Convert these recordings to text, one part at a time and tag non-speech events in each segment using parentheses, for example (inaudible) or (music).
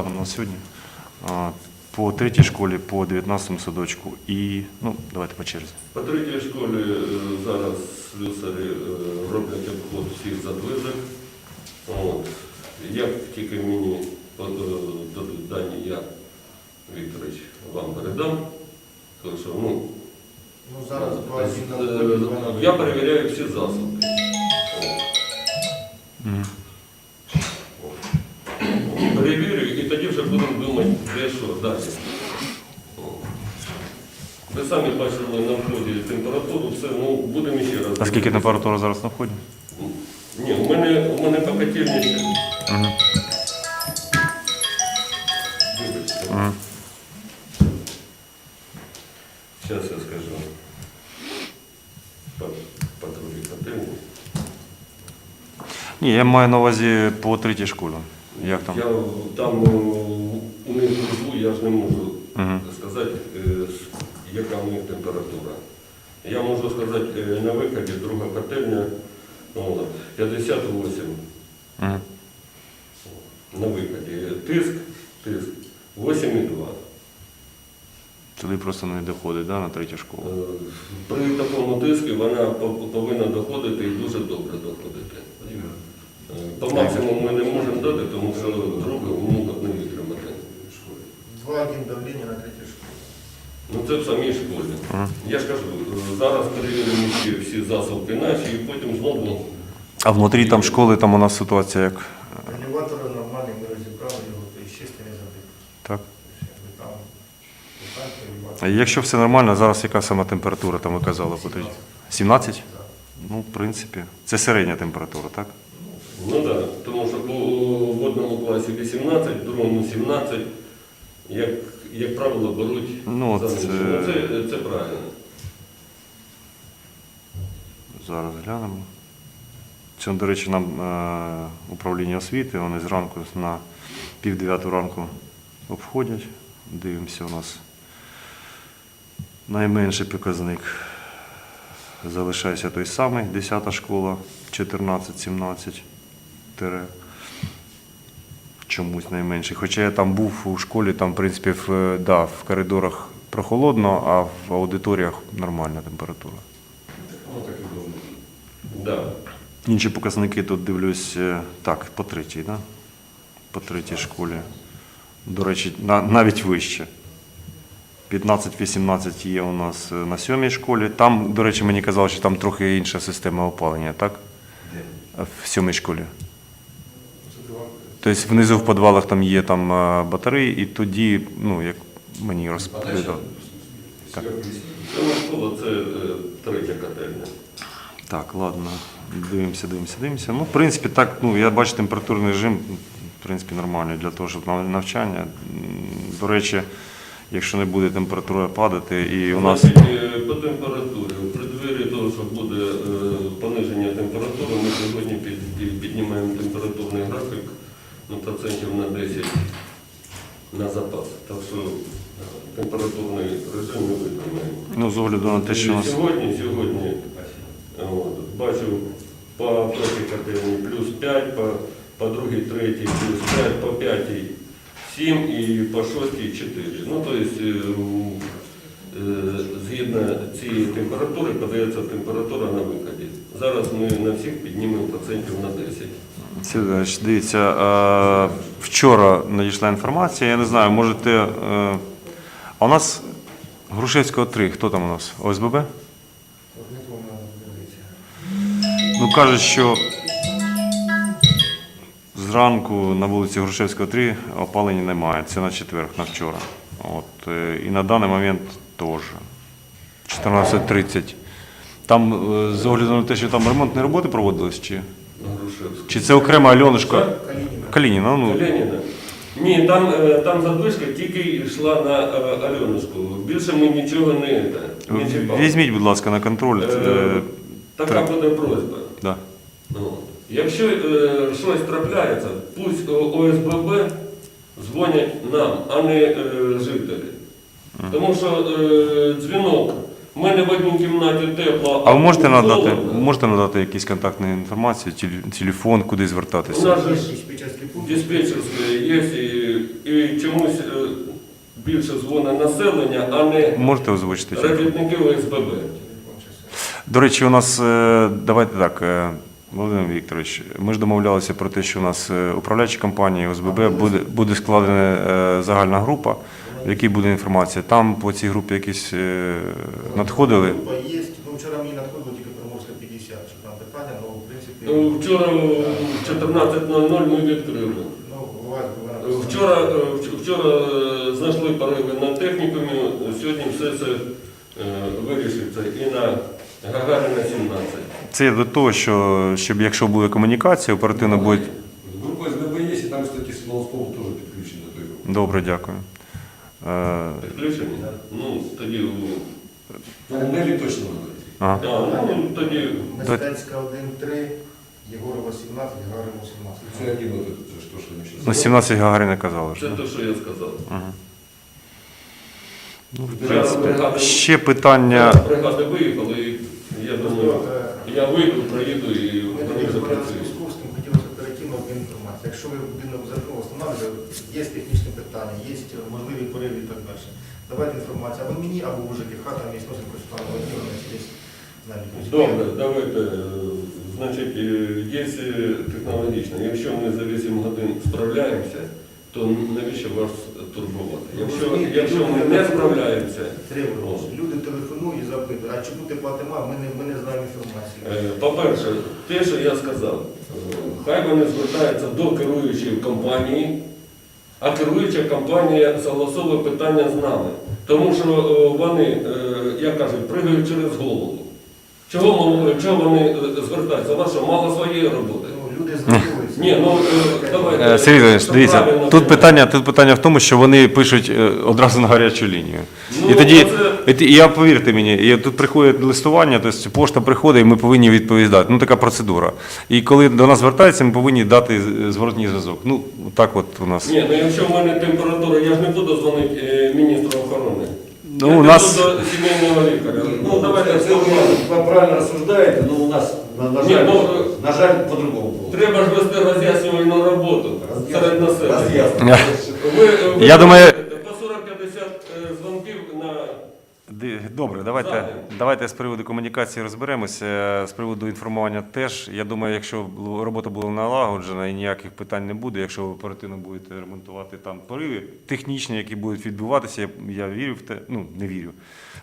Станом на сьогодні а, по третій школі, по 19 садочку і, ну, давайте по черзі. По третій школі е, зараз слюсарі е, роблять обход всіх задвижок. От. Як тільки мені е, дадуть дані, я, Вікторович, вам передам. Тому що, ну, Ну, зараз е, 2.1 я перевіряю всі засоби. Мгм. Далі. Ви самі бачили на вході температуру, все, ну будемо ще раз. А скільки температура зараз на вході? Ні, у мене, у мене по котельні. Угу. Вибачте. Угу. Зараз я скажу. По, по другій котельні. Ні, я маю на увазі по третій школі. Як там? Я там ну, у них внизу я ж не можу сказати, е, яка у них температура. Я можу сказати, е, на виході друга котельня ну, 58 Угу. на виході. Тиск, тиск 8,2. Туди просто не доходить, да, на третю школу. Е, При такому тиску вона повинна доходити і дуже добре доходити. По максимуму ми не можемо дати, тому що друге не. 2.1 давлення на третій школі. Ну це в самій школі. Я ж кажу, зараз перевіримо всі, всі засобки наші і потім знову. А внутрі там школи, там у нас ситуація як? Елеватори нормальні, ми розібрали його, то і чисто не забив. Так. Там, там А якщо все нормально, зараз яка сама температура, там ви казали по третій? 17? Ну, в принципі, це середня температура, так? Ну так, тому що по в одному класі 18, в другому 17, як, як правило, беруть Ну, за це-. Ну, це, це правильно. Зараз глянемо. Це, до речі, нам е, управління освіти, вони зранку на пів дев'яту ранку обходять. Дивимося, у нас найменший показник залишається той самий, 10 школа, 14-17 тире. Чомусь найменший. Хоча я там був у школі, там, в принципі, в, да, в коридорах прохолодно, а в аудиторіях нормальна температура. Да. Інші показники тут дивлюсь е, так, по третій, да? по третій школі. До речі, на, навіть вище. 15-18 є у нас е, на сьомій школі. Там, до речі, мені казали, що там трохи інша система опалення, так? В сьомій школі. Тобто внизу в підвалах там є там е, батареї, і тоді, ну, як мені розповідали. Так. Це е, третя котельня. Так, ладно. Дивимося, дивимося, дивимося. Ну, в принципі, так, ну, я бачу температурний режим, в принципі, нормальний для того, щоб навчання. До речі, якщо не буде температура падати, і у нас. Е, по температурі, у преддверії того, що буде пониження температури, ми сьогодні під- під- піднімаємо температурний графік ну, процентів на 10 на запас. Так що е, температурний режим ми виконаємо. Ну, з огляду на те, що у нас. Сьогодні, сьогодні от, бачу по першій котельні плюс 5, по, по другій, третій плюс 5, по п'ятій 7 і по шостій 4. Ну, тобто, е, е, згідно цієї температури подається температура на виході. Зараз ми на всіх піднімемо процентів на 10. Сергійович, дивіться, е, вчора надійшла інформація, я не знаю, можете. А у нас Грушевського 3, хто там у нас? ОСББ? Ну, кажуть, що зранку на вулиці Грушевського 3 опалення немає. Це на четверг, на вчора. От, е, і на даний момент теж. 14.30. Там, е, з огляду на те, що там ремонтні роботи проводились, чи. Чи це окрема Альонушка Калініна. Калініна? Ну, Леніна. Ні, там, е, там задвижка тільки йшла на е, Альонушку. Більше ми нічого не, е, не чіпали. візьміть, будь ласка, на контроль. Е, е, Така так. буде просьба. да. Ну, Якщо е, щось трапляється, пусть О- ОСББ дзвонять нам, а не е, жителі. Тому що е, дзвінок, в мене в одній кімнаті тепло. А ви можете надати, можете надати якісь контактні інформації, теле- телефон, куди У звертатися? нас же ж диспетчерський пункт. є і і чомусь е, більше дзвонить населення, а не Можете озвучити? чи ні? ОСББ. До речі, у нас е, давайте так, е, Володимир Вікторович, ми ж домовлялися про те, що у нас е, управляюча компанія ОСББ буде, буде складена е, загальна група, в якій буде інформація. Там по цій групі якісь е, надходили. Група є. Ну, вчора мені надходило тільки Приморська 50, що там питання, ну, в принципі, Ну, Вчора в 14.00 ми відкрили. ну. Вчора, е, вчора е, знайшли пориви на технікумі, сьогодні все це вирішиться і на Гагаріна 17. Це до того, що щоб якщо буде комунікація, оперативно буде. Група СББ є, і там, кстати, Смолосков теж підключений до групи. Добре, дякую. Е, Ну, тоді, Ну, точно надо. ага. ну, тоді Мистецька 1-3, Єгорова 17, Гагарина 17. Це один от, це ж то, що ми Ну, зараз. 17 Гагаріна казали. це Що? те, що я сказав. Ага. Ну, в ще питання. Бригади виїхали, і я думаю, Просто, я вийду, проїду і Ми тоді розмовляли з хотілося оперативно обмін інформації. Якщо ви будинок встановлюєте, є технічні питання, є можливі пориви і так далі. Давайте інформацію або мені, або у ЖКХ, там є носить користування відділення, є навіть. Добре, давайте. е, Значить, е, є е, технологічно. Якщо ми за 8 годин справляємося, то навіщо вас турбувати? Якщо, якщо ми не справляємося, Треба. Люди телефонують і запитують, а чому тепла нема, ми не, ми не знаємо інформації. Е, По-перше, те, що я сказав, е, хай вони звертаються до керуючої компанії, а керуюча компанія согласовує питання з нами. Тому що е, вони, е, як кажуть, пригають через голову. Чого, ми- чого вони е, звертаються? Вас що, мало своєї роботи? Ну, люди знайомилися. Ні, ну е, давайте. Е, Сергій Іванович, дивіться, правильно тут питання, тут питання в тому, що вони пишуть е, одразу на гарячу лінію. Ну, і тоді, оце- і і я повірте мені, і тут приходить листування, тобто пошта приходить, і ми повинні відповідати. Ну така процедура. І коли до нас звертаються, ми повинні дати зворотній зв'язок. Ну так от у нас. Ні, ну якщо в мене температура, я ж не буду дзвонити е, міністру охорони. Ну, я у нас- до сімейного лікаря. Ну, давайте це, це ви правильно розсуждаєте, але у нас, на, на, Ні, жаль, ну, на жаль, по-другому було. Треба ж вести роз'яснювальну роботу серед населення. Роз'яснення. Ви, ви Я думаю- по 40-50 е, дзвонків на Добре, давайте, давайте з приводу комунікації розберемося. З приводу інформування теж. Я думаю, якщо робота була налагоджена і ніяких питань не буде, якщо ви оперативно будете ремонтувати там пориви технічні, які будуть відбуватися, я, я вірю в те, ну не вірю.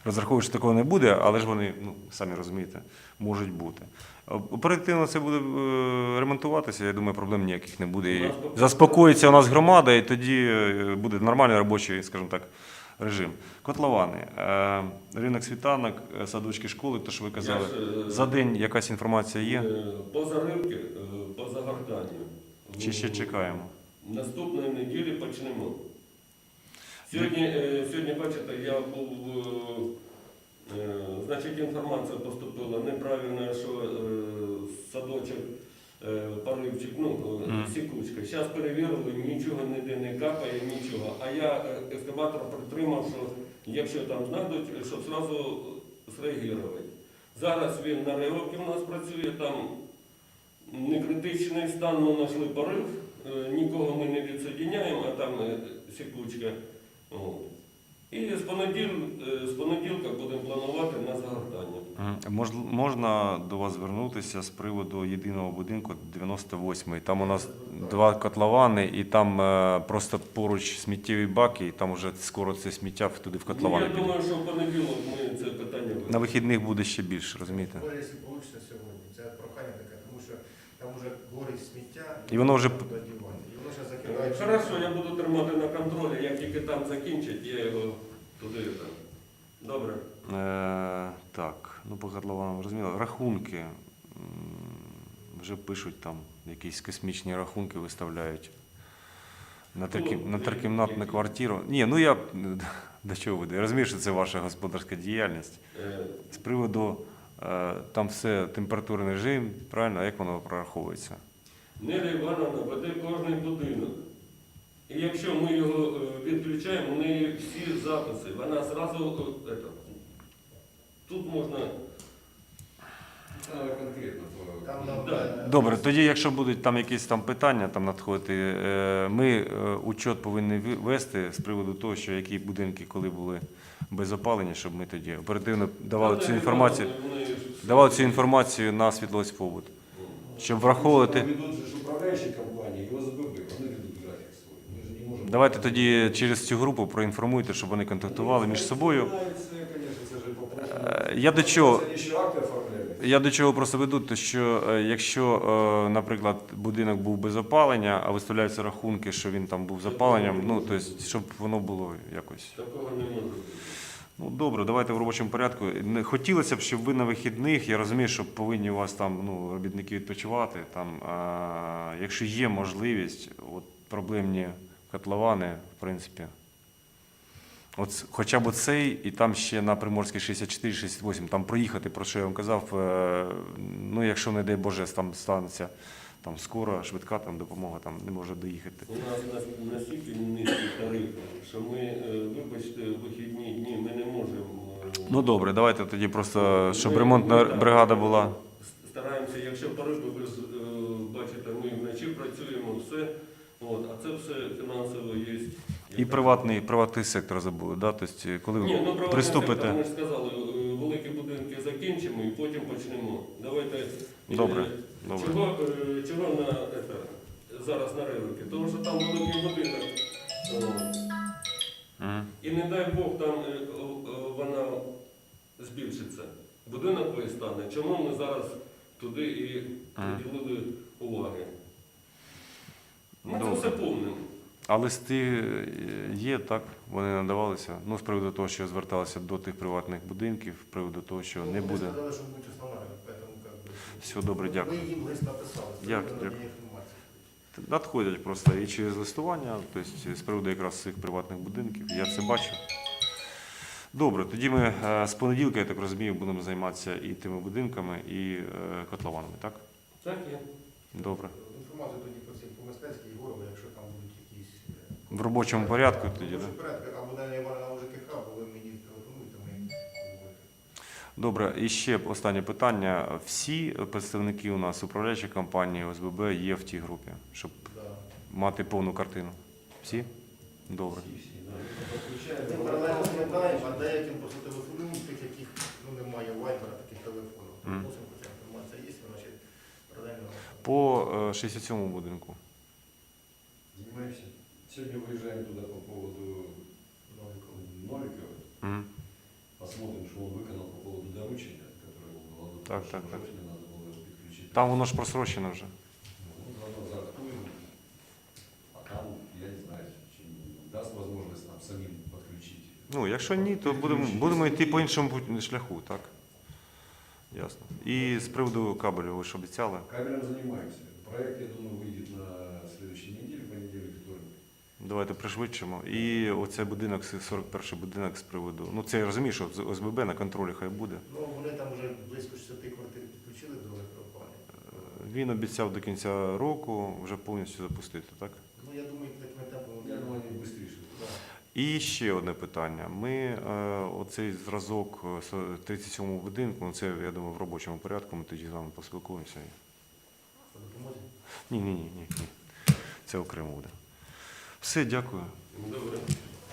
Розраховую, що такого не буде, але ж вони, ну самі розумієте, можуть бути. Оперативно це буде е, ремонтуватися, я думаю, проблем ніяких не буде. Заспокоїться у нас громада, і тоді е, буде нормальний робочий, скажімо так, режим. Котловани, е, ринок світанок, е, садочки школи, то що ви казали. Ж, е, За день якась інформація є? е, по заривки, е, по загортанню. Чи ще чекаємо? Наступної неділі почнемо. Сьогодні, сьогодні бачите, я був, значить, інформація поступила неправильно, що садочок, е, ну, е, сікучка. Зараз перевірили, нічого ніде не капає, нічого. А я е, ескаватор притримав, що якщо там знайдуть, щоб одразу зреагувати. Зараз він на реовці у нас працює, там не критичний стан, ми знайшли порив, е, нікого ми не відсоединяємо, а там сікучка. І з понеділка будемо планувати на загортання. Мож- можна до вас звернутися з приводу єдиного будинку 98-й. Там у нас два котловани, і там е, просто поруч сміттєві баки, і там вже скоро це сміття туди в Ну, я думаю, що в понеділок ми це питання На вихідних буде ще більше, розумієте? Якщо вийде сьогодні, це прохання таке, тому що там вже горить сміття, І воно вже- Е. Хорошо, я буду тримати на контролі, як тільки там закінчать, я його туди. там. Добре. Е, так, ну по котлованам розуміло. Рахунки. Вже пишуть там якісь космічні рахунки виставляють. На, Ну, на трикімнатну квартиру. Ні, ну я (laughs) до чого веду? Я розумію, що це ваша господарська діяльність. Е, З приводу е, там все температурний режим, правильно, а як воно прораховується? Неля Івановна веде кожний будинок. І якщо ми його е, відключаємо, у неї всі записи. Вона зразу е, это, тут можна. Конкретно. Да. е, Добре, тоді, якщо будуть там якісь там питання там надходити, е, ми е, учет повинні ви- вести з приводу того, що які будинки коли були без опалення, щоб ми тоді оперативно давали цю інформацію, давали цю інформацію на світлость побут, щоб враховувати. Давайте тоді через цю групу проінформуйте, щоб вони контактували між собою. Е, Я до чого? Я до чого просто веду, то що е, якщо, е, наприклад, будинок був без опалення, а виставляються рахунки, що він там був з опаленням, ну тобто, щоб воно було якось. Такого не може бути. Ну добре, давайте в робочому порядку. Хотілося б, щоб ви на вихідних. Я розумію, що повинні у вас там ну, робітники відпочивати. Там, а, якщо є можливість, от проблемні котловани, в принципі. От, хоча б цей, і там ще на Приморській 64-68, там проїхати, про що я вам казав. е, Ну, якщо не дай Боже, там станеться там скоро, швидка там допомога там не може доїхати. У нас на- настільки низькі тарифи, що ми, е, вибачте, вихідні дні ми не можемо. е, Ну добре, давайте тоді просто, щоб ми- ремонтна ми бригада була. Стараємося, якщо тарифи, ви бачите, ми вночі працюємо, все. От, а це все фінансово є. І приватний, приватний сектор забули, да? Тобто, коли Ні, ну ви приватний сектор, ми ж сказали, е, великі будинки закінчимо і потім почнемо. Давайте. е, Добре, добре. Чого, е, чого на, это, зараз на ринки? Тому що там великий будинок. О. І не дай Бог там е, вона збільшиться. Будинок вистане. Чому ми зараз туди і приділили уваги? Ми це Добре. все помнимо. А листи е, є, так? Вони надавалися. Ну, з приводу того, що зверталися до тих приватних будинків, з приводу того, що не Ну, буде. Ми сказали, що будуть устанавливати, поэтому как бы... Все добре, дякую. Ми їм лист написали, з Дякую, дякую. Надходять просто і через листування, тобто з приводу якраз цих приватних будинків. Я це бачу. Добре, тоді ми е, з понеділка, я так розумію, будемо займатися і тими будинками, і е, котлованами, так? Так є. Добре. Інформацію тоді по цим по мистецькій Єгорову, якщо там будуть якісь... е, В робочому порядку тоді, так? Добре, і ще останнє питання. Всі представники у нас управляючої компанії ОСББ є в тій групі, щоб Да. мати повну картину. Всі? Добре. Ми паралельно складаємо, а деяким просто телефонуємо, тих, яких ну, немає вайбера, таких телефонів. Мгм. Мусимо, хоча інформація є, значить паралельно. По е, 67-му будинку. Занимаемся. Сегодня выезжаем туда по поводу Новикова. Новикова. Мгм. Посмотрим, что он выполнил по поводу доручения, которое было надо. Так, так, так. Надо было его подключить. Там воно ж просрочено вже. Ну, заодно заактуем. А там, я не знаю, чи даст возможность нам самим подключить. Ну, якщо ні, то будемо, будемо йти по іншому путь- шляху, так? Ясно. І з приводу кабелю, ви ж обіцяли. Кабелем занимаемся. Проект, я думаю, выйдет на Давайте пришвидшимо. І оцей будинок, 41-й будинок з приводу. Ну, це я розумію, що ОСББ на контролі хай буде. Ну, вони там вже близько 60 квартир підключили до електроопалення. Він обіцяв до кінця року вже повністю запустити, так? Ну, я думаю, такими темпами. Я думаю. Да. І ще одне питання. Ми е, оцей зразок е, 37-му будинку, ну це я думаю в робочому порядку. Ми тоді з вами поспілкуємося. По допомозі. Ні, ні, ні, ні, ні. Це окремо буде. Все, дякую. Добре.